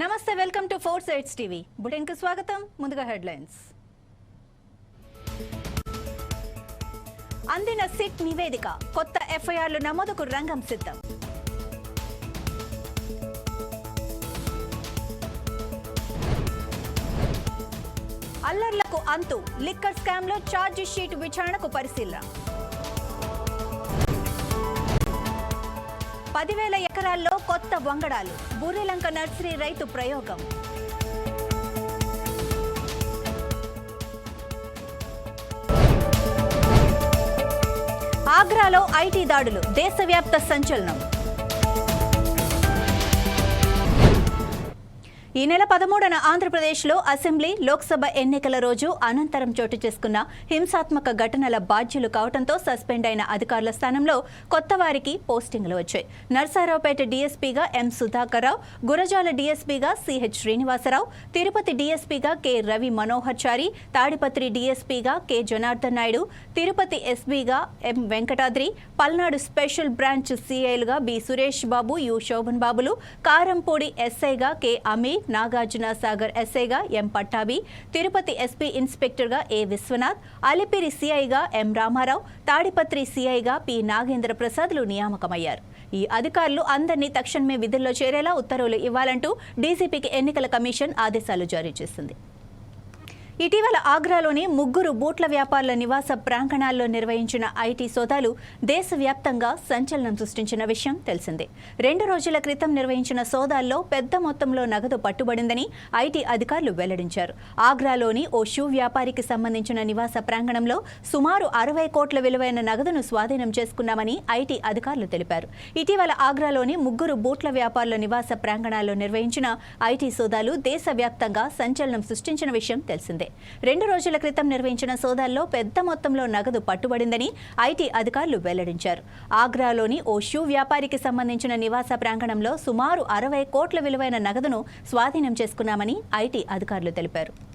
నమస్తే welcome to four sides TV. బులెటిన్కు స్వాగతం. ముందుగా హెడ్లైన్స్. అందిన సిట్ నివేదిక కొత్త ఎఫ్ఐఆర్లు నమోదుకు రంగం సిద్ధం. అల్లర్లకు అంతు లిక్కర్ స్కామ్లో ఛార్జ్ షీట్ విచారణకు పరిశీలన. పదివేల ఎకరాల్లో కొత్త వంగడాలు. బూరెలంక నర్సరీ రైతు ప్రయోగం. ఆగ్రాలో ఐటీ దాడులు దేశవ్యాప్త సంచలనం. ఈ నెల పదమూడున ఆంధ్రప్రదేశ్లో అసెంబ్లీ లోక్సభ ఎన్నికల రోజు అనంతరం చోటు చేసుకున్న హింసాత్మక ఘటనల బాధ్యులు కావడంతో సస్పెండ్ అయిన అధికారుల స్థానంలో కొత్త వారికి పోస్టింగ్లు వచ్చాయి. నర్సారావుపేట డీఎస్పీగా ఎం సుధాకర్ రావు గురజాల డీఎస్పీగా సిహెచ్ శ్రీనివాసరావు తిరుపతి డీఎస్పీగా కె రవి మనోహర్ చారి తాడిపత్రి డీఎస్పీగా కె జనార్దన్ నాయుడు తిరుపతి ఎస్పీగా M Venkatadri Palnadu special branch సిఐలుగా B Suresh Babu U Shobhan బాబులు కారంపూడి ఎస్ఐగా కె అమీర్ నాగార్జున సాగర్ ఎస్ఐగా ఎం పట్టాభి తిరుపతి ఎస్పీ ఇన్స్పెక్టర్గా ఏ విశ్వనాథ్ అలిపిరి సిఐగా ఎం రామారావు తాడిపత్రి సిఐగా పి నాగేంద్ర ప్రసాద్లు నియామకమయ్యారు. ఈ అధికారులు అందరినీ తక్షణమే విధుల్లో చేరేలా ఉత్తర్వులు ఇవ్వాలంటూ డీజీపీకి ఎన్నికల కమిషన్ ఆదేశాలు జారీ చేసింది. ఇటీవల ఆగ్రాలోని ముగ్గురు బూట్ల వ్యాపారుల నివాస ప్రాంగణాల్లో నిర్వహించిన ఐటీ సోదాలు దేశవ్యాప్తంగా సంచలనం సృష్టించిన విషయం తెలిసిందే. రెండు రోజుల క్రితం నిర్వహించిన సోదాల్లో పెద్ద మొత్తంలో నగదు పట్టుబడిందని ఐటీ అధికారులు వెల్లడించారు. ఆగ్రాలోని ఓ షూ వ్యాపారికి సంబంధించిన నివాస ప్రాంగణంలో సుమారు అరవై కోట్ల విలువైన నగదును స్వాధీనం చేసుకున్నామని ఐటీ అధికారులు తెలిపారు. ఇటీవల ఆగ్రాలోని ముగ్గురు బూట్ల వ్యాపారుల నివాస ప్రాంగణాల్లో నిర్వహించిన ఐటీ సోదాలు దేశవ్యాప్తంగా సంచలనం సృష్టించిన విషయం తెలిసిందే. రెండు రోజుల క్రితం నిర్వహించిన సోదాల్లో పెద్ద మొత్తంలో నగదు పట్టుబడిందని ఐటీ అధికారులు వెల్లడించారు. ఆగ్రాలోని ఓ షూ వ్యాపారికి సంబంధించిన నివాస ప్రాంగణంలో సుమారు అరవై కోట్ల విలువైన నగదును స్వాధీనం చేసుకున్నామని ఐటీ అధికారులు తెలిపారు.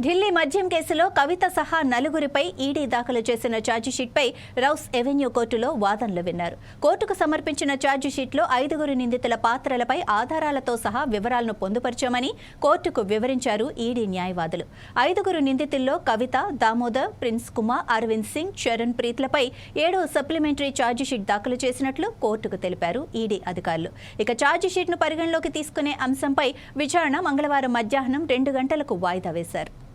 ఢిల్లీ మద్యం కేసులో కవిత సహా నలుగురిపై ఈడీ దాఖలు చేసిన ఛార్జిషీట్పై రౌస్ ఎవెన్యూ కోర్టులో వాదనలు విన్నారు. కోర్టుకు సమర్పించిన ఛార్జిషీట్లో ఐదుగురు నిందితుల పాత్రలపై ఆధారాలతో సహా వివరాలను పొందుపరిచామని కోర్టుకు వివరించారు ఈడీ న్యాయవాదులు. ఐదుగురు నిందితుల్లో కవిత దామోదర్ ప్రిన్స్ కుమార్ అరవింద్ సింగ్ చరణ్ ప్రీత్లపై ఏడో సప్లిమెంటరీ ఛార్జిషీట్ దాఖలు చేసినట్లు కోర్టుకు తెలిపారు ఈడీ అధికారులు. ఇక ఛార్జిషీట్ను పరిగణలోకి తీసుకునే అంశంపై విచారణ మంగళవారం మధ్యాహ్నం రెండు గంటలకు వాయిదా వేశారు.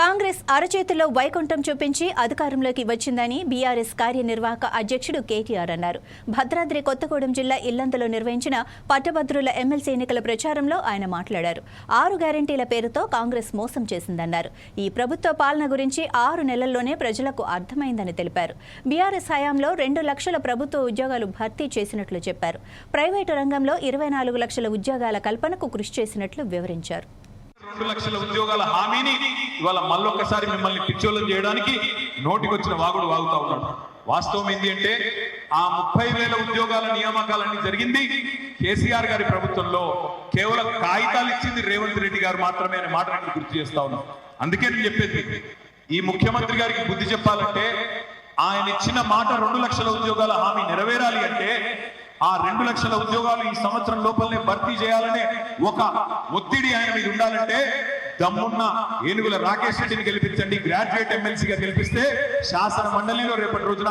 కాంగ్రెస్ అరచేతిలో వైకుంఠం చూపించి అధికారంలోకి వచ్చిందని బీఆర్ఎస్ కార్యనిర్వాహక అధ్యక్షుడు కేటీఆర్ అన్నారు. భద్రాద్రి కొత్తగూడెం జిల్లా ఇల్లంతలో నిర్వహించిన పట్టభద్రుల ఎమ్మెల్సీ ఎన్నికల ప్రచారంలో ఆయన మాట్లాడారు. ఆరు గ్యారంటీల పేరుతో కాంగ్రెస్ మోసం చేసిందన్నారు. ఈ ప్రభుత్వ పాలన గురించి ఆరు నెలల్లోనే ప్రజలకు అర్థమైందని తెలిపారు. బీఆర్ఎస్ హయాంలో రెండు లక్షల ప్రభుత్వ ఉద్యోగాలు భర్తీ చేసినట్లు చెప్పారు. ప్రైవేటు రంగంలో ఇరవై నాలుగు లక్షల ఉద్యోగాల కల్పనకు కృషి చేసినట్లు వివరించారు. రెండు లక్షల ఉద్యోగాల హామీని ఇవాళ మళ్ళొక్కసారి మిమ్మల్ని పిచ్చోళ్ళం చేయడానికి నోటికొచ్చిన వాగుడు వాగుతా ఉన్నాడు. వాస్తవం ఏంటి అంటే ఆ ముప్పై వేల ఉద్యోగాల నియామకాలన్నీ జరిగింది కేసీఆర్ గారి ప్రభుత్వంలో కేవలం కాగితాలు ఇచ్చింది రేవంత్ రెడ్డి గారు మాత్రమే అనే మాట నేను గుర్తు చేస్తా ఉన్నాను అందుకే నేను చెప్పేది ఈ ముఖ్యమంత్రి గారికి బుద్ధి చెప్పాలంటే ఆయన ఇచ్చిన మాట రెండు లక్షల ఉద్యోగాల హామీ నెరవేరాలి అంటే ఆ రెండు లక్షల ఉద్యోగాలు ఈ సంవత్సరం లోపలనే భర్తీ చేయాలనే ఒక ఒత్తిడి ఆయన మీద ఉండాలంటే దమ్మున్న ఏనుగుల రాకేష్ రెడ్డిని గెలిపించండి గ్రాడ్యుయేట్ ఎమ్మెల్సీగా గెలిపిస్తే శాసన మండలిలో రేపటి రోజున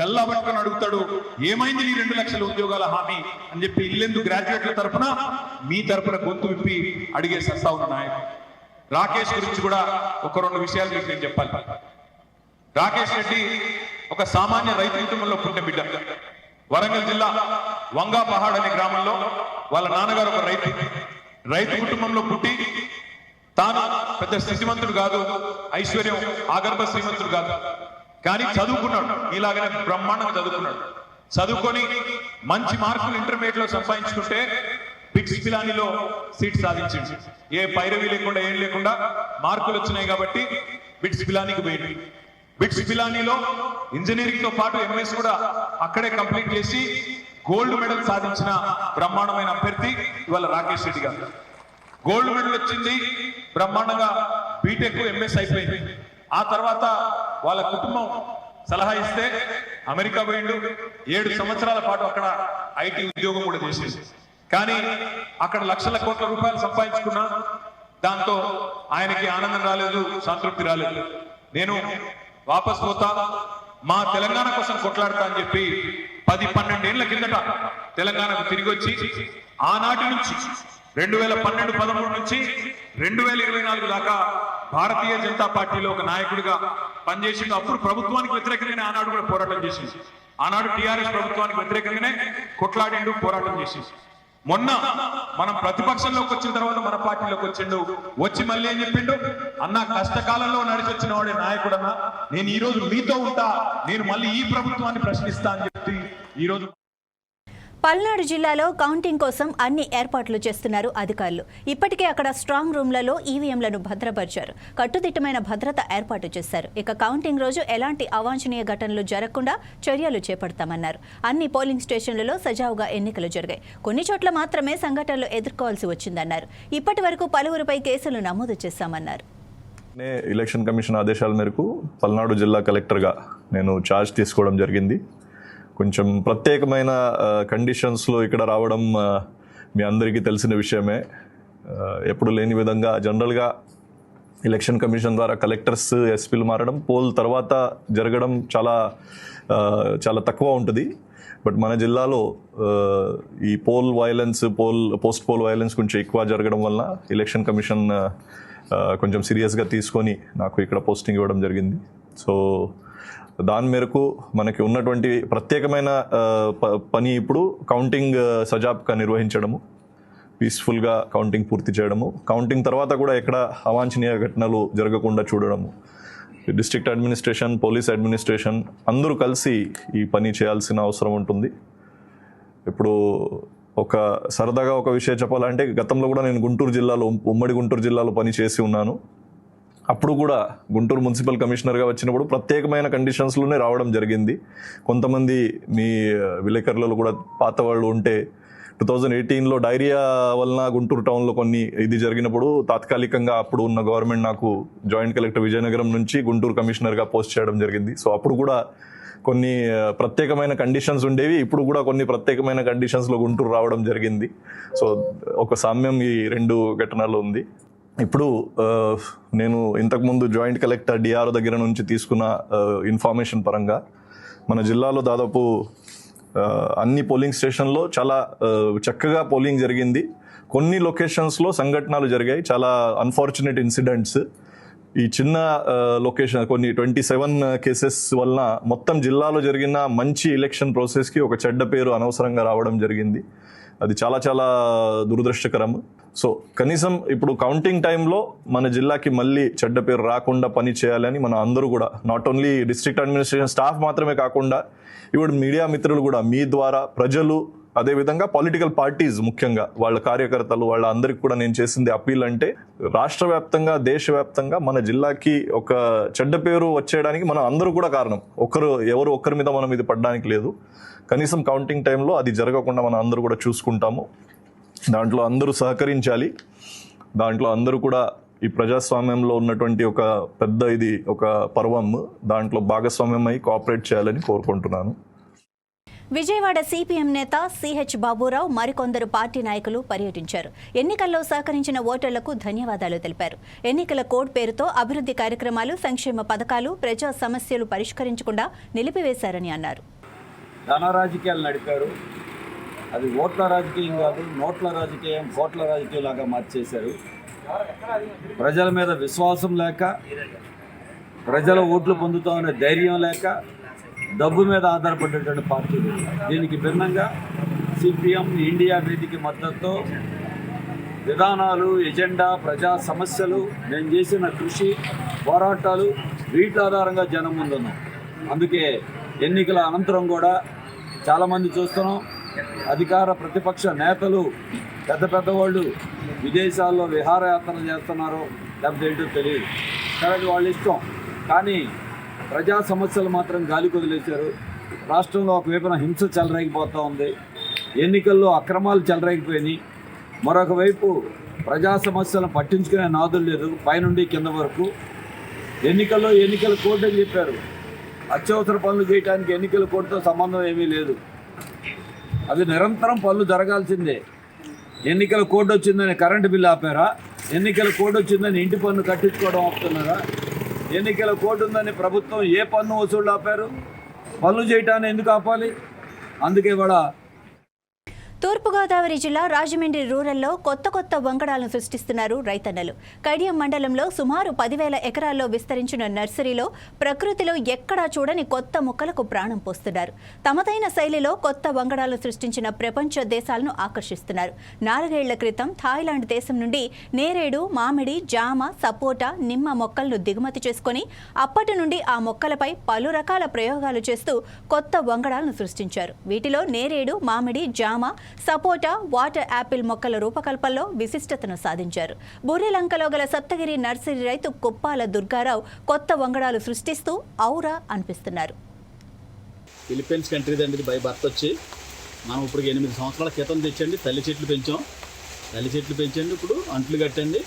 గల్లా పట్టుకొని అడుగుతాడు ఏమైంది నీ రెండు లక్షల ఉద్యోగాల హామీ? అని చెప్పి ఇల్లెందు గ్రాడ్యుయేట్ల తరపున మీ తరపున గొంతు విప్పి అడిగే సస్తా ఉన్న నాయకుడు. రాకేష్ గురించి కూడా ఒక రెండు విషయాలు మీకు నేను చెప్పాలి. రాకేష్ రెడ్డి ఒక సామాన్య రైతు కుటుంబంలో పుట్టిన బిడ్డ. వరంగల్ జిల్లా వంగాపహాడ్ అనే గ్రామంలో వాళ్ళ నాన్నగారు ఒక రైతు. రైతు కుటుంబంలో పుట్టి తాను పెద్ద శ్రీమంతుడు కాదు ఐశ్వర్యం ఆగర్భ శ్రీమంతుడు కాదు. కానీ చదువుకున్నాడు. ఇలాగనే బ్రహ్మాండంగా చదువుకున్నాడు. చదువుకొని మంచి మార్కులు ఇంటర్మీడియట్లో సంపాదించుకుంటే పిక్స్ పిలానిలో సీట్ సాధించింది. ఏ పైరవి లేకుండా ఏం లేకుండా మార్కులు వచ్చినాయి కాబట్టి బిట్స్ పిలానికి పోయింది. బిట్స్ పిలానీలో ఇంజనీరింగ్తో పాటు ఎంఎస్ కూడా అక్కడే కంప్లీట్ చేసి గోల్డ్ మెడల్ సాధించిన బ్రహ్మాండమైన అభ్యర్థి ఇవాళ రాకేష్ రెడ్డి గారు. గోల్డ్ మెడల్ వచ్చింది బ్రహ్మాండంగా బీటెక్ ఎంఎస్ అయిపోయింది. ఆ తర్వాత వాళ్ళ కుటుంబం సలహా ఇస్తే అమెరికా పోయిండు. ఏడు సంవత్సరాల పాటు అక్కడ ఐటీ ఉద్యోగం కూడా చేసింది కానీ అక్కడ లక్షల కోట్ల రూపాయలు సంపాదించుకున్నా దాంతో ఆయనకి ఆనందం రాలేదు సంతృప్తి రాలేదు. నేను వాపస్ పోతా? మా తెలంగాణ కోసం కొట్లాడతా అని చెప్పి పది పన్నెండేళ్ళ కిందట తెలంగాణకు తిరిగి వచ్చి ఆనాటి నుంచి రెండు వేల పన్నెండు పదమూడు నుంచి రెండు వేల ఇరవై నాలుగు దాకా భారతీయ జనతా పార్టీలో ఒక నాయకుడిగా పనిచేసిండు. అప్పుడు ప్రభుత్వానికి వ్యతిరేకంగానే ఆనాడు కూడా పోరాటం చేసింది ఆనాడు టిఆర్ఎస్ ప్రభుత్వానికి వ్యతిరేకంగానే కొట్లాడిండు పోరాటం చేసింది మొన్న మనం ప్రతిపక్షంలోకి వచ్చిన తర్వాత మన పార్టీలోకి వచ్చిండు. వచ్చి మళ్ళీ ఏం చెప్పిండు? అన్న కష్టకాలంలో నడిచి వచ్చిన వాడే నాయకుడన్నా నేను ఈ రోజు మీతో ఉంటా నేను మళ్ళీ ఈ ప్రభుత్వాన్ని ప్రశ్నిస్తా అని చెప్పి ఈ రోజు పల్నాడు జిల్లాలో కౌంటింగ్ కోసం అన్ని ఏర్పాట్లు చేస్తున్నారు అధికారులు. ఇప్పటికే అక్కడ స్ట్రాంగ్ రూమ్లలో ఈవీఎంలను భద్రపరిచారు. కట్టుదిట్టమైన భద్రత ఏర్పాటు చేశారు. ఇక కౌంటింగ్ రోజు ఎలాంటి అవాంఛనీయ ఘటనలు జరగకుండా చర్యలు చేపడతామన్నారు. అన్ని పోలింగ్ స్టేషన్లలో సజావుగా ఎన్నికలు జరిగాయి. కొన్ని చోట్ల మాత్రమే సంఘటనలు ఎదుర్కోవాల్సి వచ్చిందన్నారు. ఇప్పటి వరకు పలువురిపై కేసులు నమోదు చేశామన్నారు. ఎలక్షన్ కమిషన్ ఆదేశాల మేరకు పల్నాడు జిల్లా కలెక్టర్గా నేను ఛార్జ్ తీసుకోవడం జరిగింది. కొంచెం ప్రత్యేకమైన కండిషన్స్లో ఇక్కడ రావడం మీ అందరికీ తెలిసిన విషయమే. ఎప్పుడు లేని విధంగా జనరల్గా ఎలక్షన్ కమిషన్ ద్వారా కలెక్టర్స్ ఎస్పీలు మారడం పోల్ తర్వాత జరగడం చాలా చాలా తక్కువ ఉంటుంది. బట్ మన జిల్లాలో ఈ poll violence poll post poll violence కొంచెం ఎక్కువ జరగడం వల్ల ఎలక్షన్ కమిషన్ కొంచెం సీరియస్గా తీసుకొని నాకు ఇక్కడ పోస్టింగ్ ఇవ్వడం జరిగింది. సో దాని మేరకు మనకి ఉన్నటువంటి ప్రత్యేకమైన ప- పని ఇప్పుడు కౌంటింగ్ సజాబ్గా నిర్వహించడము పీస్ఫుల్గా కౌంటింగ్ పూర్తి చేయడము కౌంటింగ్ తర్వాత కూడా ఎక్కడ అవాంఛనీయ ఘటనలు జరగకుండా చూడడము డిస్ట్రిక్ట్ అడ్మినిస్ట్రేషన్ పోలీస్ అడ్మినిస్ట్రేషన్ అందరూ కలిసి ఈ పని చేయాల్సిన అవసరం ఉంటుంది. ఇప్పుడు ఒక సరదాగా ఒక విషయం చెప్పాలంటే గతంలో కూడా నేను గుంటూరు జిల్లాలో ఉమ్మడి గుంటూరు జిల్లాలో పని చేసి ఉన్నాను. అప్పుడు కూడా గుంటూరు మున్సిపల్ కమిషనర్గా వచ్చినప్పుడు ప్రత్యేకమైన కండిషన్స్లోనే రావడం జరిగింది. కొంతమంది మీ విలేకరులలో కూడా పాత వాళ్ళు ఉంటే టూ థౌజండ్ ఎయిటీన్లో డైరియా వలన గుంటూరు టౌన్లో కొన్ని ఇది జరిగినప్పుడు తాత్కాలికంగా అప్పుడు ఉన్న గవర్నమెంట్ నాకు జాయింట్ కలెక్టర్ విజయనగరం నుంచి గుంటూరు కమిషనర్గా పోస్ట్ చేయడం జరిగింది. సో అప్పుడు కూడా కొన్ని ప్రత్యేకమైన కండిషన్స్ ఉండేవి. ఇప్పుడు కూడా కొన్ని ప్రత్యేకమైన కండిషన్స్లో గుంటూరు రావడం జరిగింది. సో ఒక సామ్యం ఈ రెండు ఘటనలు ఉంది. ఇప్పుడు నేను ఇంతకుముందు జాయింట్ కలెక్టర్ డిఆర్ఓ దగ్గర నుంచి తీసుకున్న ఇన్ఫర్మేషన్ పరంగా మన జిల్లాలో దాదాపు అన్ని పోలింగ్ స్టేషన్లో చాలా చక్కగా పోలింగ్ జరిగింది. కొన్ని లొకేషన్స్లో సంఘటనలు జరిగాయి. చాలా అన్ఫార్చునేట్ ఇన్సిడెంట్స్ ఈ చిన్న లొకేషన్ కొన్ని ట్వంటీ సెవెన్ కేసెస్ వలన మొత్తం జిల్లాలో జరిగిన మంచి ఎలక్షన్ ప్రాసెస్కి ఒక చెడ్డ పేరు అనవసరంగా రావడం జరిగింది. అది చాలా చాలా దురదృష్టకరం సో కనీసం ఇప్పుడు కౌంటింగ్ టైంలో మన జిల్లాకి మళ్ళీ చెడ్డ పేరు రాకుండా పని చేయాలని మన అందరూ కూడా not only district administration staff మాత్రమే కాకుండా ఇప్పుడు మీడియా మిత్రులు కూడా మీ ద్వారా ప్రజలు అదేవిధంగా పొలిటికల్ పార్టీస్ ముఖ్యంగా వాళ్ళ కార్యకర్తలు వాళ్ళ అందరికి కూడా నేను చేసింది అప్పీల్ అంటే రాష్ట్ర వ్యాప్తంగా దేశవ్యాప్తంగా మన జిల్లాకి ఒక చెడ్డ పేరు వచ్చేయడానికి మనం అందరూ కూడా కారణం. ఒకరు ఎవరు ఒక్కరి మీద మనం ఇది పడడానికి లేదు. కనీసం కౌంటింగ్ టైంలో అది జరగకుండా మనం అందరూ కూడా చూసుకుంటాము. దాంట్లో అందరూ సహకరించాలి. దాంట్లో అందరూ కూడా ఈ ప్రజాస్వామ్యంలో ఉన్నటువంటి ఒక పెద్ద ఇది ఒక పర్వం దాంట్లో భాగస్వామ్యం అయి కోఆపరేట్ చేయాలని కోరుకుంటున్నాను. విజయవాడ సిపిఎం నేత సిహెచ్ బాబురావు మరికొందరు పార్టీ నాయకులు పర్యటించారు. ఎన్నికల్లో సహకరించిన ఓటర్లకు ధన్యవాదాలు తెలిపారు. ఎన్నికల కోడ్ పేరుతో అభివృద్ధి కార్యక్రమాలు సంక్షేమ పథకాలు ప్రజా సమస్యలు పరిష్కరించకుండా నిలిపివేశారని అన్నారు. ధన రాజకీయాలు నడిపారు. అది ఓట్ల రాజకీయం కాదు నోట్ల రాజకీయం కోట్ల రాజకీయం లాగా మార్చేశారు. ప్రజల మీద విశ్వాసం లేక ప్రజల ఓట్లు పొందుతామనే ధైర్యం లేక డబ్బు మీద ఆధారపడేటువంటి పార్టీలు దీనికి భిన్నంగా సిపిఎం ఇండియా వేదిక మద్దతుతో విధానాలు ఎజెండా ప్రజా సమస్యలు నేను చేసిన కృషి పోరాటాలు వీటి ఆధారంగా జనం ముందున్నాం. అందుకే ఎన్నికల అనంతరం కూడా చాలామంది చూస్తున్నాం. అధికార ప్రతిపక్ష నేతలు పెద్ద పెద్ద వాళ్ళు విదేశాల్లో విహారయాత్రలు చేస్తున్నారో లేకపోతే ఏంటో తెలియదు. కానీ వాళ్ళ ఇష్టం. కానీ ప్రజా సమస్యలు మాత్రం గాలి కుదిలేశారు. రాష్ట్రంలో ఒకవైపున హింస చెలరేగిపోతూ ఉంది. ఎన్నికల్లో అక్రమాలు చెలరేగిపోయినాయి. మరొక వైపు ప్రజా సమస్యలను పట్టించుకునే నాదులు లేదు. పైనుండి కింద వరకు ఎన్నికల్లో ఎన్నికల కోడ్ అని చెప్పారు. అత్యవసర పనులు చేయడానికి ఎన్నికల కోడ్తో సంబంధం ఏమీ లేదు. అది నిరంతరం పనులు జరగాల్సిందే. ఎన్నికల కోడ్ వచ్చిందని కరెంటు బిల్లు ఆపారా? ఎన్నికల కోడ్ వచ్చిందని ఇంటి పన్ను కట్టించుకోవడం ఆపుతున్నారా? ఎన్నికల కోడ్ ఉందని ప్రభుత్వం ఏ పన్ను వసూళ్ళు ఆపారు? పనులు చేయటాన్ని ఎందుకు ఆపాలి? అందుకే కూడా తూర్పుగోదావరి జిల్లా రాజమండ్రి రూరల్లో కొత్త కొత్త వంగడాలను సృష్టిస్తున్నారు రైతన్నలు. కడియం మండలంలో సుమారు పదివేల ఎకరాల్లో విస్తరించిన నర్సరీలో ప్రకృతిలో ఎక్కడా చూడని కొత్త మొక్కలకు ప్రాణం పోస్తున్నారు. తమదైన శైలిలో కొత్త వంగడాలను సృష్టించిన ప్రపంచ దేశాలను ఆకర్షిస్తున్నారు. నాలుగేళ్ళ క్రితం థాయిలాండ్ దేశం నుండి నేరేడు మామిడి జామ సపోటా నిమ్మ మొక్కలను దిగుమతి చేసుకొని అప్పటి నుండి ఆ మొక్కలపై పలు రకాల ప్రయోగాలు చేస్తూ కొత్త వంగడాలను సృష్టించారు. వీటిలో నేరేడు మామిడి జామ సపోటా వాటర్ యాపిల్ మొక్కల రూపకల్పనలో విశిష్టతను సాధించారు. బుర్రిలంకలో గల సప్తగిరి నర్సరీ రైతు కుప్పాల దుర్గారావు కొత్త వంగడాలు సృష్టిస్తూ ఔరా అనిపిస్తున్నారు. ఫిలిప్పీన్స్ కంట్రీ అండి బై బర్త్ వచ్చి మనం ఇప్పుడు ఎనిమిది సంవత్సరాల క్రితం తెచ్చండి తల్లి చెట్లు పెంచాం. తల్లి చెట్లు పెంచండి ఇప్పుడు అంట్లు కట్టండి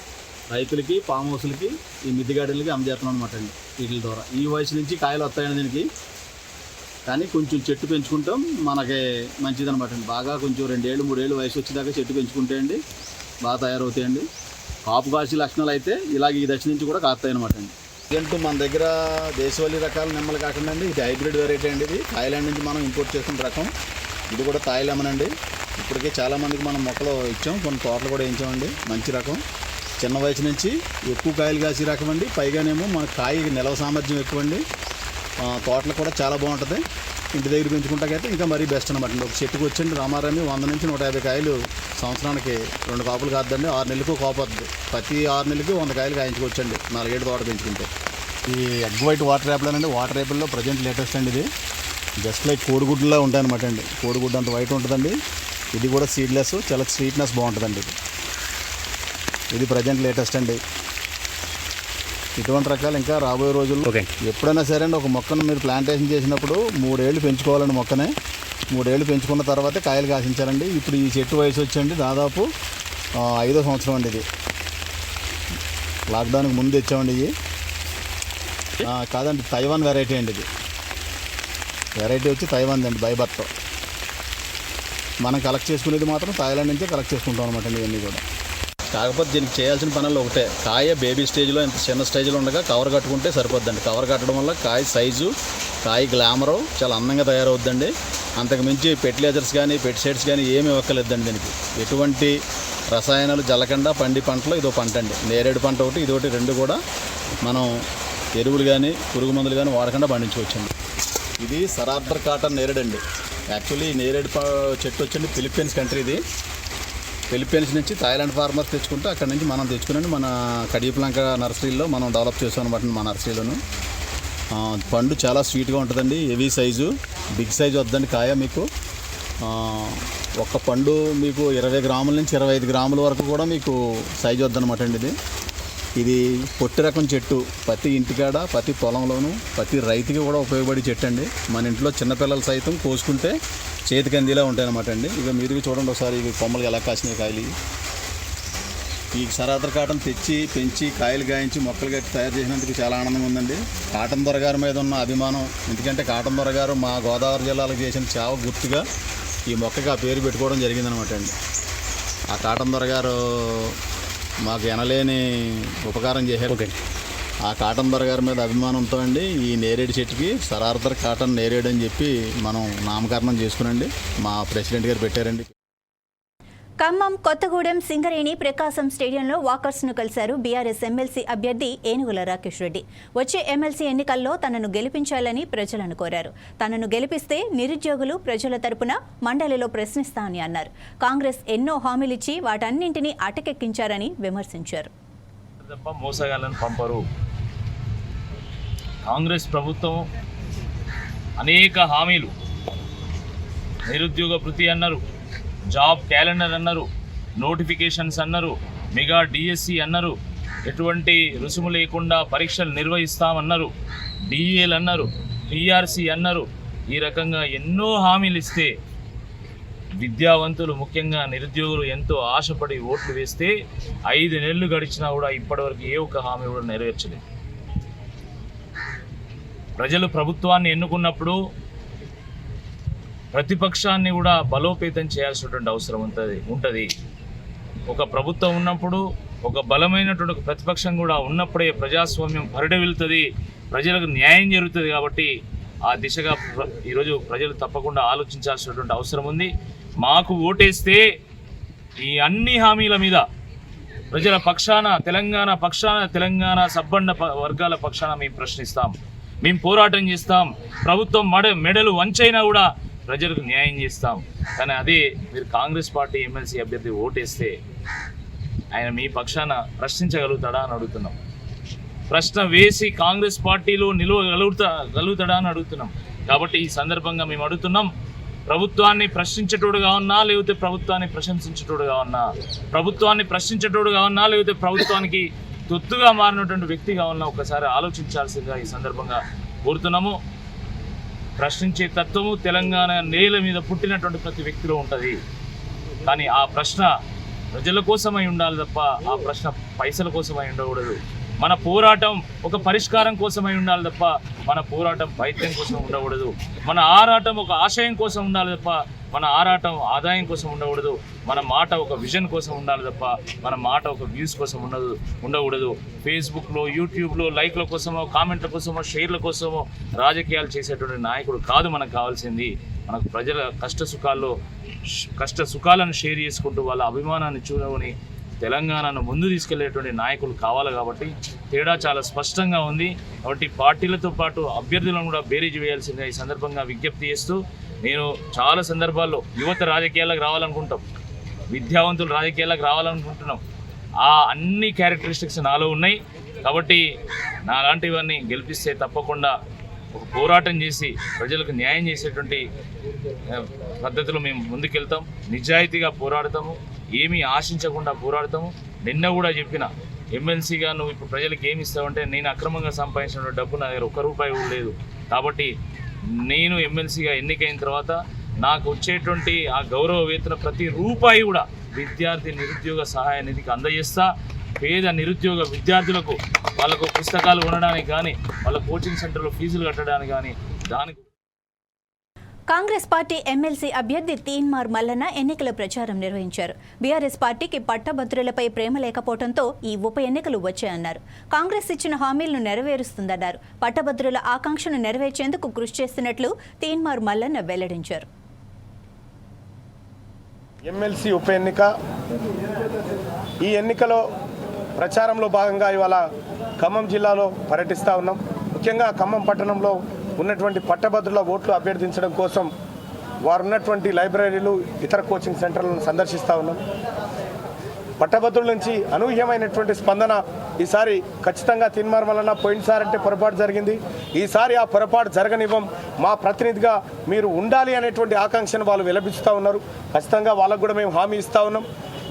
రైతులకి ఫామ్ హౌస్లకి ఈ మిద్దిగాడలకి అందజేస్తున్నాం అనమాట అండి వీటి ద్వారా. ఈ వయసు నుంచి కాయలు వస్తాయండి దీనికి కానీ కొంచెం చెట్టు పెంచుకుంటాం. మనకి మంచిది అనమాట అండి. బాగా కొంచెం రెండేళ్ళు మూడేళ్ళు వయసు వచ్చేదాకా చెట్టు పెంచుకుంటే అండి బాగా తయారవుతాయండి. కాపు కాసి లక్షణాలు అయితే ఇలాగ ఈ దశ నుంచి కూడా కాస్తాయి అనమాట అండి. ఇదంటూ మన దగ్గర దేశవాళీ రకాల నిమ్మలు కాకుండా అండి ఇది హైబ్రిడ్ వెరైటీ అండి ఇది. థాయిలాండ్ నుంచి మనం ఇంపోర్ట్ చేసిన రకం. ఇది కూడా థాయి లెమన్ అండి. ఇప్పటికే చాలామందికి మనం మొక్కలు ఇచ్చాం కొన్ని తోటలు కూడా వేయించామండి. మంచి రకం. చిన్న వయసు నుంచి ఎక్కువ కాయలు కాసి రకం అండి. పైగానేమో మన కాయ నిల్వ సామర్థ్యం ఎక్కువ అండి తోటలు కూడా చాలా బాగుంటుంది. ఇంటి దగ్గర పెంచుకుంటాకైతే ఇంకా మరీ బెస్ట్ అనమాట ఒక చెట్టుకు వచ్చండి రామారామి వంద నుంచి నూట యాభై కాయలు సంవత్సరానికి రెండు కాపులు కాదండి ఆరు నెలలకు కాపు వస్తుంది ప్రతి ఆరు నెలలకి వంద కాయలు కాయించుకోవచ్చండి. నాలుగేడు తోట పెంచుకుంటే. ఈ ఎగ్ వైట్ వాటర్ యాపిల్ అండి వాటర్ యాపిల్లో ప్రజెంట్ లేటెస్ట్ అండి ఇది. జస్ట్ లైక్ కోడిగుడ్డులా ఉంటాయన్నమాట అండి. కోడిగుడ్డు అంత వైట్ ఉంటుందండి. ఇది కూడా సీడ్లెస్ చాలా స్వీట్నెస్ బాగుంటుందండి ఇది. ఇది ప్రజెంట్ లేటెస్ట్ అండి. ఇటువంటి రకాలు ఇంకా రాబోయే రోజుల్లో ఎప్పుడైనా సరే అండి ఒక మొక్కను మీరు ప్లాంటేషన్ చేసినప్పుడు మూడేళ్ళు పెంచుకోవాలండి మొక్కనే. మూడేళ్ళు పెంచుకున్న తర్వాత కాయలు కాసించాలండి ఇప్పుడు ఈ చెట్టు వయసు వచ్చండి దాదాపు ఐదో సంవత్సరం అండి ఇది. లాక్డౌన్కి ముందు తెచ్చామండి ఆ, కాదండి తైవాన్ వెరైటీ అండి ఇది. వెరైటీ వచ్చి తైవాన్ అండి బైబర్తో మనం కలెక్ట్ చేసుకునేది మాత్రం థాయిలాండ్ నుంచే కలెక్ట్ చేసుకుంటాం అనమాట ఇవన్నీ కూడా. కాకపోతే దీనికి చేయాల్సిన పనులు ఒకటే. కాయ బేబీ స్టేజ్లో ఇంత చిన్న స్టేజ్లో ఉండగా కవర్ కట్టుకుంటే సరిపోద్దండి. కవర్ కట్టడం వల్ల కాయ సైజు కాయ గ్లామరు చాలా అందంగా తయారవుద్దండి. అంతకు మించి ఫెర్టిలైజర్స్ కానీ పెస్టిసైడ్స్ కానీ ఏమి ఇవ్వక్కలేదండి దీనికి. ఎటువంటి రసాయనాలు జల్లకుండా పండి పంటలో ఇదో పంట అండి. నేరేడు పంట ఒకటి ఇది ఒకటి రెండు కూడా మనం ఎరువులు కానీ పురుగు మందులు కానీ వాడకుండా పండించుకోవచ్చండి ఇది సరాబ్దర్ కాటన్ నేరేడు అండి. యాక్చువల్లీ నేరేడు చెట్టు వచ్చండి ఫిలిప్పీన్స్ కంట్రీ ఇది. ఫిలిప్పీన్స్ నుంచి థాయిలాండ్ ఫార్మర్స్ తెచ్చుకుంటే అక్కడ నుంచి మనం తెచ్చుకుని మన కడియప్లంక నర్సరీలో మనం డెవలప్ చేసాం అనమాట మా నర్సరీలోను. పండు చాలా స్వీట్గా ఉంటుందండి హెవీ సైజు బిగ్ సైజు వద్దండి కాయ మీకు. ఒక పండు మీకు ఇరవై గ్రాముల నుంచి ఇరవై ఐదు గ్రాముల వరకు కూడా మీకు సైజు వద్దనమాట అండి ఇది. ఇది పొట్టి రకం చెట్టు. ప్రతి ఇంటికాడ ప్రతి పొలంలోనూ ప్రతి రైతుకి కూడా ఉపయోగపడే చెట్టు అండి. మన ఇంట్లో చిన్నపిల్లలు సైతం కోసుకుంటే చేతికి అందేలా ఉంటాయన్నమాట అండి. ఇక మీరు చూడండి ఒకసారి ఇవి కొమ్మలు ఎలా కాసినాయి కాయలు. ఇవి. ఈ సరాత్ర కాటన్ తెచ్చి పెంచి కాయలు గాయించి మొక్కలు కట్టి తయారు చేసినందుకు చాలా ఆనందంగా ఉందండి. కాటన్ దొరగారి మీద ఉన్న అభిమానం ఎందుకంటే కాటన్ దొరగారు మా గోదావరి జిల్లాలో చేసిన చావు గుర్తుగా ఈ మొక్కకి ఆ పేరు పెట్టుకోవడం జరిగిందనమాట అండి. ఆ కాటన్ దొరగారు మాకు ఎనలేని ఉపకారం చేశారు. ఆ కాటన్ దొరగారి మీద అభిమానంతో అండి ఈ నేరేడు చెట్టుకి సరార్దర్ కాటన్ నేరేడు అని చెప్పి మనం నామకరణం చేసుకునండి. మా ప్రెసిడెంట్ గారు పెట్టారండి. ఖమ్మం కొత్తగూడెం సింగరేణి ప్రకాశం స్టేడియంలో వాకర్స్ను కలిశారు బీఆర్ఎస్ ఎమ్మెల్సీ అభ్యర్థి ఏనుగుల రాకేష్ రెడ్డి. వచ్చే ఎమ్మెల్సీ ఎన్నికల్లో తనను గెలిపించాలని ప్రజలను కోరారు. తనను గెలిపిస్తే నిరుద్యోగులు ప్రజల తరపున మండలిలో ప్రశ్నిస్తామని అన్నారు. కాంగ్రెస్ ఎన్నో హామీలిచ్చి వాటన్నింటినీ అటకెక్కించారని విమర్శించారు. పంపరు. కాంగ్రెస్ ప్రభుత్వం అనేక హామీలు. నిరుద్యోగ అన్నారు. జాబ్ క్యాలెండర్ అన్నారు నోటిఫికేషన్స్ అన్నారు మెగా డిఎస్సి అన్నారు ఎటువంటి రుసుము లేకుండా పరీక్షలు నిర్వహిస్తామన్నారు డిఏలు అన్నారు పిఆర్సి అన్నారు. ఈ రకంగా ఎన్నో హామీలు ఇస్తే విద్యావంతులు ముఖ్యంగా నిరుద్యోగులు ఎంతో ఆశపడి ఓట్లు వేస్తే ఐదు నెలలు గడిచినా కూడా ఇప్పటివరకు ఏ ఒక్క హామీ కూడా నెరవేర్చలేదు. ప్రజలు ప్రభుత్వాన్ని ఎన్నుకున్నప్పుడు ప్రతిపక్షాన్ని కూడా బలోపేతం చేయాల్సినటువంటి అవసరం ఉంటుంది ఉంటుంది. ఒక ప్రభుత్వం ఉన్నప్పుడు ఒక బలమైనటువంటి ఒక ప్రతిపక్షం కూడా ఉన్నప్పుడే ప్రజాస్వామ్యం పరిడ వెళ్తుంది ప్రజలకు న్యాయం జరుగుతుంది కాబట్టి ఆ దిశగా ఈరోజు ప్రజలు తప్పకుండా ఆలోచించాల్సినటువంటి అవసరం ఉంది. మాకు ఓటేస్తే ఈ అన్ని హామీల మీద ప్రజల పక్షాన తెలంగాణ పక్షాన తెలంగాణ సబ్బండ ప- వర్గాల పక్షాన మేము ప్రశ్నిస్తాం. మేము పోరాటం చేస్తాం. ప్రభుత్వం మడ మెడలు వంచైనా కూడా ప్రజలకు న్యాయం చేస్తాం. కానీ అదే మీరు కాంగ్రెస్ పార్టీ ఎమ్మెల్సీ అభ్యర్థి ఓటేస్తే ఆయన మీ పక్షాన ప్రశ్నించగలుగుతాడా అని అడుగుతున్నాం. ప్రశ్న వేసి కాంగ్రెస్ పార్టీలో నిలవగలుగుతా గలుగుతాడా అని అడుగుతున్నాం. కాబట్టి ఈ సందర్భంగా మేము అడుగుతున్నాం ప్రభుత్వాన్ని ప్రశ్నించేటోడుగా ఉన్నా లేకపోతే ప్రభుత్వాన్ని ప్రశంసించేటోడుగా ఉన్నా ప్రభుత్వాన్ని ప్రశ్నించేటోడుగా ఉన్నా లేకపోతే ప్రభుత్వానికి తొత్తుగా మారినటువంటి వ్యక్తిగా ఉన్నా ఒకసారి ఆలోచించాల్సిందిగా ఈ సందర్భంగా కోరుతున్నాము. ప్రశ్నించే తత్వము తెలంగాణ నేల మీద పుట్టినటువంటి ప్రతి వ్యక్తిలో ఉంటుంది. కానీ ఆ ప్రశ్న ప్రజల కోసమై ఉండాలి తప్ప ఆ ప్రశ్న పైసల కోసమై ఉండకూడదు. మన పోరాటం ఒక పరిష్కారం కోసమై ఉండాలి తప్ప మన పోరాటం పైత్యం కోసం ఉండకూడదు. మన ఆరాటం ఒక ఆశయం కోసం ఉండాలి తప్ప మన ఆరాటం ఆదాయం కోసం ఉండకూడదు మన మాట ఒక విజన్ కోసం ఉండాలి తప్ప మన మాట ఒక వ్యూస్ కోసం ఉండదు ఉండకూడదు. ఫేస్బుక్లో యూట్యూబ్లో లైక్ల కోసమో కామెంట్ల కోసమో షేర్ల కోసమో రాజకీయాలు చేసేటువంటి నాయకుడు కాదు మనకు కావాల్సింది. మనకు ప్రజల కష్ట సుఖాల్లో కష్ట సుఖాలను షేర్ చేసుకుంటూ వాళ్ళ అభిమానాన్ని చూడమని తెలంగాణను ముందు తీసుకెళ్ళేటువంటి నాయకులు కావాలి కాబట్టి తేడా చాలా స్పష్టంగా ఉంది. కాబట్టి పార్టీలతో పాటు అభ్యర్థులను కూడా బేరీజ్ వేయాల్సిందిగా ఈ సందర్భంగా విజ్ఞప్తి చేస్తూ నేను చాలా సందర్భాల్లో యువత రాజకీయాలకు రావాలనుకుంటాం. విద్యావంతులు రాజకీయాలకు రావాలనుకుంటున్నాం. ఆ అన్ని క్యారెక్టరిస్టిక్స్ నాలో ఉన్నాయి. కాబట్టి నా లాంటివన్నీ గెలిపిస్తే తప్పకుండా ఒక పోరాటం చేసి ప్రజలకు న్యాయం చేసేటువంటి పద్ధతిలో మేము ముందుకెళ్తాం. నిజాయితీగా పోరాడతాము. ఏమీ ఆశించకుండా పోరాడతాము. నిన్న కూడా చెప్పిన ఎమ్మెల్సీగా నువ్వు ఇప్పుడు ప్రజలకు ఏమి ఇస్తావంటే నేను అక్రమంగా సంపాదించిన డబ్బు నా దగ్గర ఒక్క రూపాయి కూడా లేదు. కాబట్టి నేను ఎమ్మెల్సీగా ఎన్నికైన తర్వాత నాకు వచ్చేటువంటి ఆ గౌరవ వేతన ప్రతి రూపాయి కూడా విద్యార్థి నిరుద్యోగ సహాయ నిధికి అందజేస్తా. పేద నిరుద్యోగ విద్యార్థులకు వాళ్ళకు పుస్తకాలు ఉండడానికి కానీ వాళ్ళ కోచింగ్ సెంటర్లో ఫీజులు కట్టడానికి కానీ దానికి కాంగ్రెస్ పార్టీ ఎమ్మెల్సీ అభ్యర్థి తీన్మార్ మల్లన్న ఎన్నికల ప్రచారం నిర్వహించారు. బీఆర్ఎస్ పార్టీకి పట్టభద్రులపై ప్రేమ లేకపోవడంతో ఈ ఉప ఎన్నికలు వచ్చాయన్నారు. కాంగ్రెస్ ఇచ్చిన హామీలను నెరవేరుస్తుందన్నారు. పట్టభద్రుల ఆకాంక్షను నెరవేర్చేందుకు కృషి చేస్తున్నట్లు తీన్మార్ మల్లన్న వెల్లడించారు. ఎమ్మెల్సీ ఉప ఎన్నిక. ఈ ఎన్నికలో ప్రచారంలో భాగంగా ఇవాళ ఖమ్మం జిల్లాలో పర్యటిస్తూ ఉన్నాం. ముఖ్యంగా ఖమ్మం పట్టణంలో ఉన్నటువంటి పట్టభద్రుల ఓట్లు అభ్యర్థించడం కోసం వారు ఉన్నటువంటి లైబ్రరీలు ఇతర కోచింగ్ సెంటర్లను సందర్శిస్తూ ఉన్నాం. పట్టభద్రుల నుంచి అనూహ్యమైనటువంటి స్పందన ఈసారి ఖచ్చితంగా తిన్మార్మలన పోయినసారి అంటే పొరపాటు జరిగింది. ఈసారి ఆ పొరపాటు జరగనివ్వం. మా ప్రతినిధిగా మీరు ఉండాలి అనేటువంటి ఆకాంక్షను వాళ్ళు విలపిస్తూ ఉన్నారు. ఖచ్చితంగా వాళ్ళకు కూడా మేము హామీ ఇస్తూ ఉన్నాం.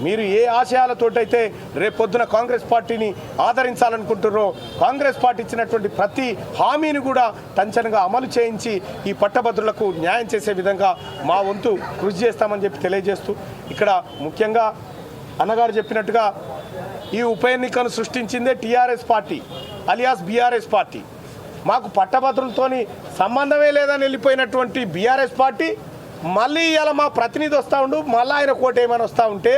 మీరు ఏ ఆశయాలతోటైతే రేపొద్దున కాంగ్రెస్ పార్టీని ఆదరించాలనుకుంటున్నారో కాంగ్రెస్ పార్టీ ఇచ్చినటువంటి ప్రతి హామీని కూడా తంచనగా అమలు చేయించి ఈ పట్టభద్రులకు న్యాయం చేసే విధంగా మా వంతు కృషి చేస్తామని చెప్పి తెలియజేస్తూ ఇక్కడ ముఖ్యంగా అన్నగారు చెప్పినట్టుగా ఈ ఉప ఎన్నికను సృష్టించిందే TRS party alias BRS party. మాకు పట్టభద్రులతోని సంబంధమే లేదని వెళ్ళిపోయినటువంటి బీఆర్ఎస్ పార్టీ మళ్ళీ ఇవాళ మా ప్రతినిధి వస్తూ ఉండు మళ్ళీ ఆయన కోట ఏమైనా వస్తూ ఉంటే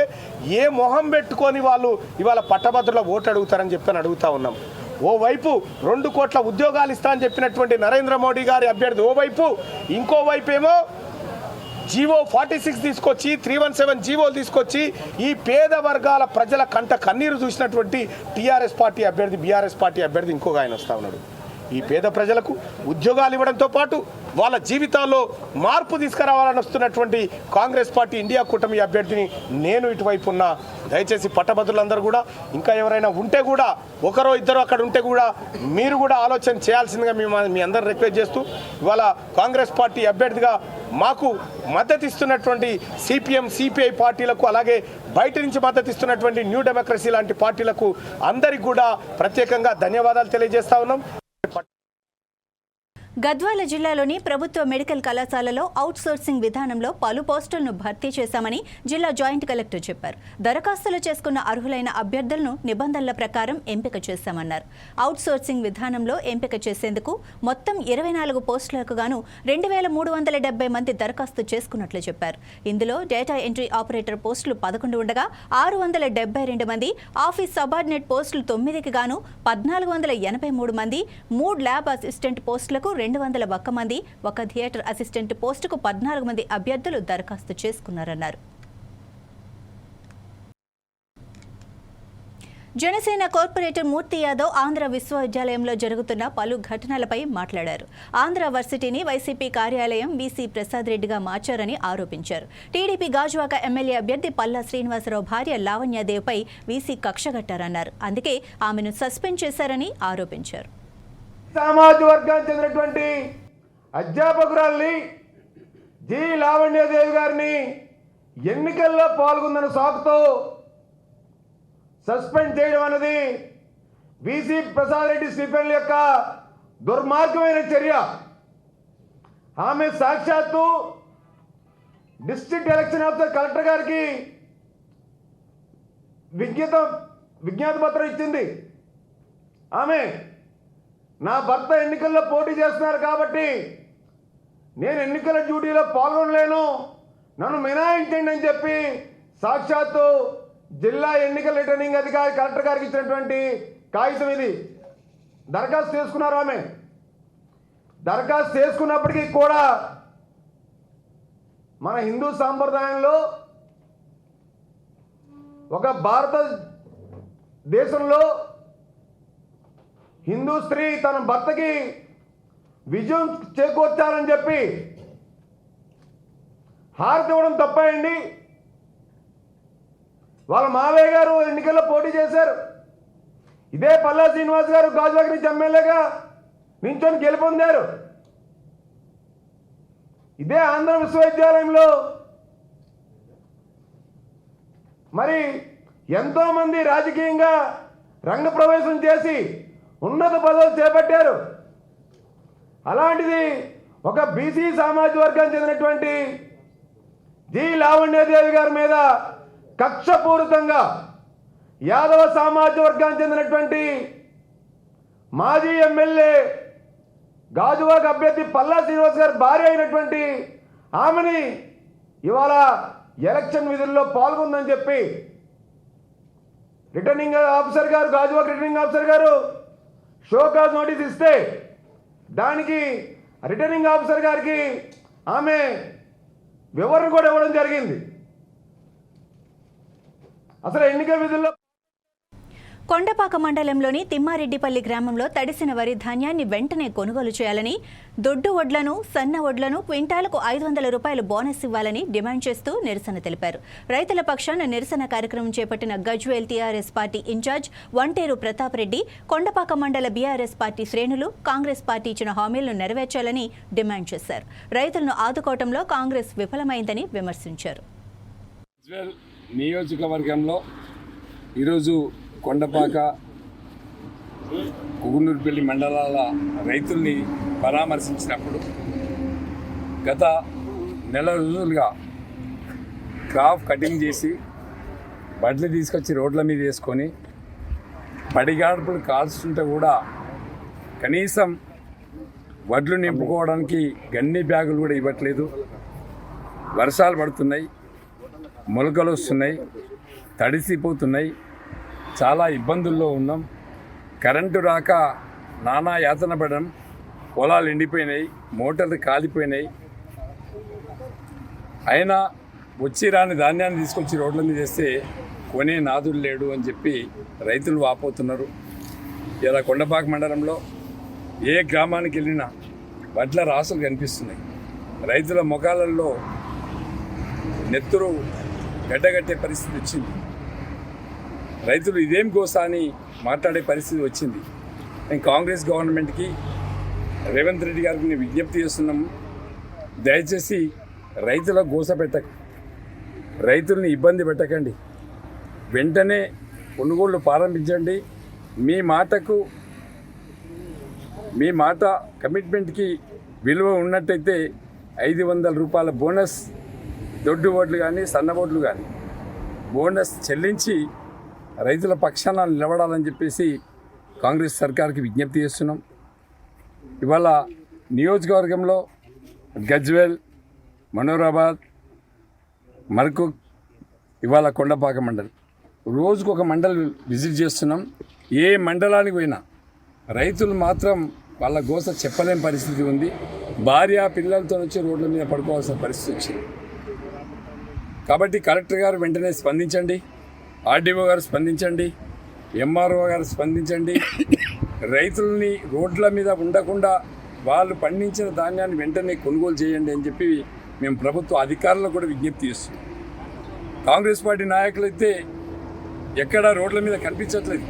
ఏ మొహం పెట్టుకొని వాళ్ళు ఇవాళ పట్టభద్రుల ఓటు అడుగుతారని చెప్పని అడుగుతా ఉన్నాం. ఓవైపు రెండు కోట్ల ఉద్యోగాలు ఇస్తా అని చెప్పినటువంటి నరేంద్ర మోడీ గారి అభ్యర్థి ఓవైపు ఇంకోవైపు ఏమో జీవో ఫార్టీ సిక్స్ తీసుకొచ్చి త్రీ వన్ సెవెన్ జీవోలు తీసుకొచ్చి ఈ పేద వర్గాల ప్రజల కంట కన్నీరు చూసినటువంటి టీఆర్ఎస్ పార్టీ అభ్యర్థి బీఆర్ఎస్ పార్టీ అభ్యర్థి ఇంకొక ఆయన వస్తూ ఉన్నాడు. ఈ పేద ప్రజలకు ఉద్యోగాలు ఇవ్వడంతో పాటు వాళ్ళ జీవితాల్లో మార్పు తీసుకురావాలని వస్తున్నటువంటి కాంగ్రెస్ పార్టీ ఇండియా కూటమి అభ్యర్థిని నేను ఇటువైపు ఉన్నా. దయచేసి పట్టభద్రులందరూ కూడా ఇంకా ఎవరైనా ఉంటే కూడా ఒకరో ఇద్దరు అక్కడ ఉంటే కూడా మీరు కూడా ఆలోచన చేయాల్సిందిగా మేము మీ అందరు రిక్వెస్ట్ చేస్తూ ఇవాళ కాంగ్రెస్ పార్టీ అభ్యర్థిగా మాకు మద్దతు ఇస్తున్నటువంటి సిపిఎం సిపిఐ పార్టీలకు అలాగే బయట నుంచి మద్దతు ఇస్తున్నటువంటి న్యూ డెమోక్రసీ లాంటి పార్టీలకు అందరికి కూడా ప్రత్యేకంగా ధన్యవాదాలు తెలియజేస్తా ఉన్నాం. గద్వాల జిల్లాలోని ప్రభుత్వ మెడికల్ కళాశాలలో అవుట్సోర్సింగ్ విధానంలో పలు పోస్టులను భర్తీ చేశామని జిల్లా జాయింట్ కలెక్టర్ చెప్పారు. దరఖాస్తులు చేసుకున్న అర్హులైన అభ్యర్థులను నిబంధనల ప్రకారం ఎంపిక చేశామన్నారు. అవుట్సోర్సింగ్ విధానంలో ఎంపిక చేసేందుకు మొత్తం ఇరవై నాలుగు పోస్టులకు గాను రెండు వేల మూడు వందల డెబ్బై మంది దరఖాస్తు చేసుకున్నట్లు చెప్పారు. ఇందులో డేటా ఎంట్రీ ఆపరేటర్ పోస్టులు పదకొండు ఉండగా ఆరు వందల డెబ్బై రెండు మంది ఆఫీస్ సబార్డినేట్ పోస్టులు తొమ్మిదికి గాను పద్నాలుగు వందల ఎనభై మూడు మంది మూడు ల్యాబ్ అసిస్టెంట్ పోస్టులకు రెండు వందల ఒక్క మంది ఒక థియేటర్ అసిస్టెంట్ పోస్టుకు పద్నాలుగు మంది అభ్యర్థులు దరఖాస్తు చేసుకున్నారన్నారు. జనసేన కార్పొరేటర్ మూర్తి యాదవ్ ఆంధ్ర విశ్వవిద్యాలయంలో జరుగుతున్న పలు ఘటనలపై మాట్లాడారు. ఆంధ్ర వర్సిటీని వైసీపీ కార్యాలయం వీసీ ప్రసాద్ రెడ్డిగా మార్చారని ఆరోపించారు. టీడీపీ గాజువాక ఎమ్మెల్యే అభ్యర్థి పల్లా శ్రీనివాసరావు భార్య లావణ్యదేవ్పై వీసీ కక్షగట్టారన్నారు అందుకే ఆమెను సస్పెండ్ చేశారని ఆరోపించారు. సామాజిక వర్గానికి చెందినటువంటి అధ్యాపకురాల్ని జి. లావణ్యదేవి గారిని ఎన్నికల్లో పాల్గొందని సాకుతో సస్పెండ్ చేయడం అనేది బీసీ ప్రసాద్ రెడ్డి స్టీఫెన్ యొక్క దుర్మార్గమైన చర్య. ఆమె సాక్షాత్తు డిస్ట్రిక్ట్ ఎలక్షన్ ఆఫీసర్ కలెక్టర్ గారికి విజ్ఞత విజ్ఞాత పత్రం ఇచ్చింది. ఆమె నా భర్త ఎన్నికల్లో పోటీ చేస్తున్నారు కాబట్టి నేను ఎన్నికల డ్యూటీలో పాల్గొనలేను. నన్ను మినాయించండి అని చెప్పి సాక్షాత్తు జిల్లా ఎన్నికల రిటర్నింగ్ అధికారి కలెక్టర్ గారికి ఇచ్చినటువంటి కాగితం ఇది. దరఖాస్తు చేసుకున్నారు ఆమె. దరఖాస్తు చేసుకున్నప్పటికీ కూడా మన హిందూ సాంప్రదాయంలో ఒక భారత దేశంలో హిందూ స్త్రీ తన భర్తకి విజయం చేకూర్చాలని చెప్పి హారతి ఇవ్వడం తప్పయండి వాళ్ళ మావయ్య గారు ఎన్నికల్లో పోటీ చేశారు. ఇదే పల్లా శ్రీనివాస్ గారు గాజువాక నుంచి ఎమ్మెల్యేగా నించొని గెలుపొందారు. ఇదే ఆంధ్ర విశ్వవిద్యాలయంలో మరి ఎంతోమంది రాజకీయంగా రంగప్రవేశం చేసి ఉన్నత పదవులు చేపట్టారు. అలాంటిది ఒక బీసీ సామాజిక వర్గానికి చెందినటువంటి జి. లావణ్యదేవి గారి మీద కక్షపూరితంగా యాదవ సామాజిక వర్గానికి చెందినటువంటి మాజీ ఎమ్మెల్యే గాజువాక అభ్యర్థి పల్లా శ్రీనివాస్ గారి భార్య అయినటువంటి ఆమెని ఇవాళ ఎలక్షన్ విధుల్లో పాల్గొందని చెప్పి రిటర్నింగ్ ఆఫీసర్ గారు గాజువాక రిటర్నింగ్ ఆఫీసర్ గారు షోకాజ్ నోటీస్ ఇస్తే దానికి రిటర్నింగ్ ఆఫీసర్ గారికి ఆమె వివరణ కూడా ఇవ్వడం జరిగింది. అసలు ఎన్నికల విధుల్లో కొండపాక మండలంలోని తిమ్మారెడ్డిపల్లి గ్రామంలో తడిసిన వరి ధాన్యాన్ని వెంటనే కొనుగోలు చేయాలని దొడ్డు వడ్లను సన్న వడ్లను క్వింటాలకు ఐదు వందల రూపాయలు బోనస్ ఇవ్వాలని డిమాండ్ చేస్తూ నిరసన తెలిపారు. రైతుల పక్షాన నిరసన కార్యక్రమం చేపట్టిన Gajwel TRS party incharge Vanteru Pratap Reddy Kondapaka మండల బీఆర్ఎస్ పార్టీ శ్రేణులు కాంగ్రెస్ పార్టీ ఇచ్చిన హామీలను నెరవేర్చాలని డిమాండ్ చేశారు. రైతులను ఆదుకోవటంలో కాంగ్రెస్ విఫలమైందని విమర్శించారు. నియోజకవర్గంలో ఈరోజు కొండపాక కుగునూరుపల్లి మండలాల రైతుల్ని పరామర్శించినప్పుడు గత నెల రోజులుగా క్రాప్ కటింగ్ చేసి బడ్లు తీసుకొచ్చి రోడ్ల మీద వేసుకొని పడిగాడుపులు కాల్చుంటే కూడా కనీసం వడ్లు నింపుకోవడానికి గన్ని బ్యాగులు కూడా ఇవ్వట్లేదు. వర్షాలు పడుతున్నాయి మొలకలు వస్తున్నాయి తడిసిపోతున్నాయి. చాలా ఇబ్బందుల్లో ఉన్నాం. కరెంటు రాక నానా యాతన పడడం. పొలాలు ఎండిపోయినాయి మోటార్లు కాలిపోయినాయి. అయినా వచ్చి రాని ధాన్యాన్ని తీసుకొచ్చి రోడ్ల మీద వేస్తే కొనే నాదుడు లేడు అని చెప్పి రైతులు వాపోతున్నారు. ఇలా కొండపాక మండలంలో ఏ గ్రామానికి వెళ్ళినా వడ్ల రాసులు కనిపిస్తున్నాయి. రైతుల ముఖాలలో నెత్తురు గడ్డగట్టే పరిస్థితి వచ్చింది. రైతులు ఇదేం కోసా అని మాట్లాడే పరిస్థితి వచ్చింది. నేను కాంగ్రెస్ గవర్నమెంట్కి రేవంత్ రెడ్డి గారికి నేను విజ్ఞప్తి చేస్తున్నాము. దయచేసి రైతుల గోస పెట్టక రైతుల్ని ఇబ్బంది పెట్టకండి. వెంటనే కొనుగోళ్ళు ప్రారంభించండి. మీ మాటకు మీ మాట కమిట్మెంట్కి విలువ ఉన్నట్టయితే ఐదు వందల రూపాయల బోనస్ దొడ్డు ఓట్లు కానీ సన్న ఓట్లు కానీ బోనస్ చెల్లించి రైతుల పక్షాన నిలబడాలని చెప్పేసి కాంగ్రెస్ సర్కార్కి విజ్ఞప్తి చేస్తున్నాం. ఇవాళ నియోజకవర్గంలో గజ్వేల్ మనోరాబాద్ మరకు ఇవాళ కొండపాక మండలి. రోజుకు ఒక మండలి విజిట్ చేస్తున్నాం. ఏ మండలానికి పోయినా రైతులు మాత్రం వాళ్ళ గోస చెప్పలేని పరిస్థితి ఉంది. భార్య పిల్లలతో వచ్చి రోడ్ల మీద పడుకోవాల్సిన పరిస్థితి వచ్చింది. కాబట్టి కలెక్టర్ గారు వెంటనే స్పందించండి. ఆర్డీఓ గారు స్పందించండి ఎంఆర్ఓ గారు స్పందించండి. రైతుల్ని రోడ్ల మీద ఉండకుండా వాళ్ళు పండించిన ధాన్యాన్ని వెంటనే కొనుగోలు చేయండి అని చెప్పి మేము ప్రభుత్వ అధికారులకు కూడా విజ్ఞప్తి చేస్తున్నాం. కాంగ్రెస్ పార్టీ నాయకులైతే ఎక్కడా రోడ్ల మీద కనిపించట్లేదు.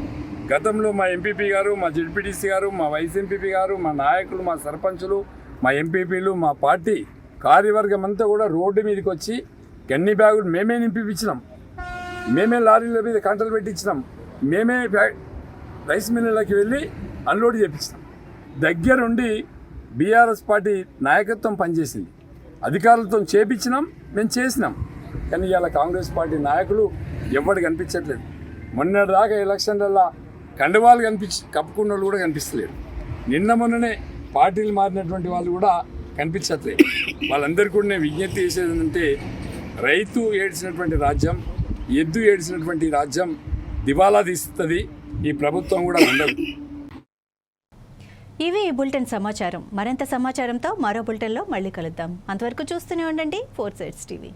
గతంలో మా ఎంపీపీ గారు మా జడ్పీటీసీ గారు మా వైస్ ఎంపీపీ గారు మా నాయకులు మా సర్పంచులు మా ఎంపీపీలు మా పార్టీ కార్యవర్గం అంతా కూడా రోడ్డు మీదకి వచ్చి గన్ని బ్యాగులు మేమే నింపిపించినాం మేమే లారీల మీద కంటలు పెట్టించినాం. మేమే రైస్ మిల్లులకి వెళ్ళి అన్లోడ్ చేపించినాం. దగ్గరుండి బీఆర్ఎస్ పార్టీ నాయకత్వం పనిచేసింది. అధికారులతో చేపించినాం మేము చేసినాం. కానీ ఇవాళ కాంగ్రెస్ పార్టీ నాయకులు ఎవరు కనిపించట్లేదు. మొన్నటిదాకా ఎలక్షన్లలో కండువాలు కనిపించి కప్పుకున్న వాళ్ళు కూడా కనిపిస్తలేరు నిన్న మొన్ననే పార్టీలు మారినటువంటి వాళ్ళు కూడా కనిపించట్లేదు. వాళ్ళందరికీ కూడా నేను విజ్ఞప్తి చేసేది ఏంటంటే రైతు ఏడ్చినటువంటి రాజ్యం ఎద్దు ఏడిసినటువంటి రాజ్యం దివాలా తీస్తుంది. ఈ ప్రభుత్వం కూడా ఉండదు. ఇవి ఈ బులెటిన్ సమాచారం. మరింత సమాచారంతో మరో బులెటిన్లో మళ్ళీ కలుద్దాం. అంతవరకు చూస్తూనే ఉండండి. Four sides TV.